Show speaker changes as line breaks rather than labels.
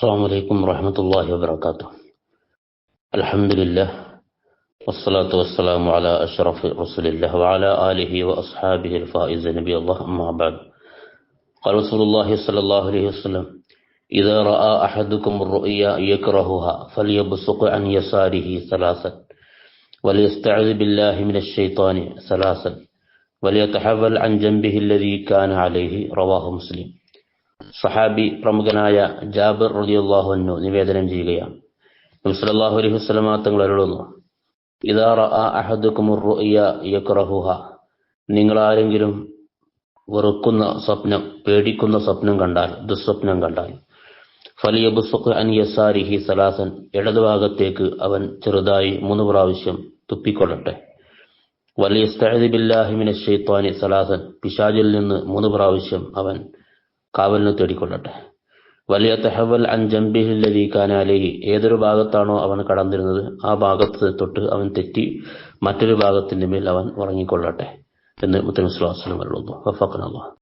السلام عليكم ورحمة الله وبركاته. الحمد لله والصلاة والسلام على أشرف رسول الله وعلى آله وأصحابه الفائز نبي الله أما بعد. قال رسول الله صلى الله عليه وسلم إذا رأى أحدكم الرؤيا يكرهها فليبصق عن يساره ثلاثا وليستعذ بالله من الشيطان ثلاثا وليتحول عن جنبه الذي كان عليه. رواه مسلم. സഹാബി പ്രമുഖനായ ജാബിർ റളിയല്ലാഹു അൻഹു നിവേദനം ചെയ്യുകയാണ്. നബി സല്ലല്ലാഹു അലൈഹി വസല്ലമ തങ്ങൾ അരുളുന്നു. യക്റഹുഹ നിങ്ങൾ ആരെങ്കിലും വെറുക്കുന്ന സ്വപ്നം പേടിക്കുന്ന സ്വപ്നം കണ്ടാൽ ദുസ്വപ്നം കണ്ടാൽ ഫലിയബുസുഖ് അൻ യസാരിഹി സലാസൻ ഇടതുഭാഗത്തേക്ക് അവൻ ചെറുതായി മൂന്ന് പ്രാവശ്യം തുപ്പിക്കൊള്ളട്ടെ. വലിയ ബില്ലാഹി ഷെയ്ത്താനി സലാസൻ പിശാജിൽ നിന്ന് മൂന്ന് പ്രാവശ്യം അവൻ കാവലിന് തേടിക്കൊള്ളട്ടെ. വലിയ തെഹവൽ അൻ ജംബിഹില്ലതി കാനാലേഹി ഏതൊരു ഭാഗത്താണോ അവൻ കടന്നിരുന്നത് ആ ഭാഗത്ത് തൊട്ട് അവൻ തെറ്റി മറ്റൊരു ഭാഗത്തിന്റെ മേൽ അവൻ ഉറങ്ങിക്കൊള്ളട്ടെ എന്ന് മുത്തനസ്ലാസ്ലം പറയുന്നു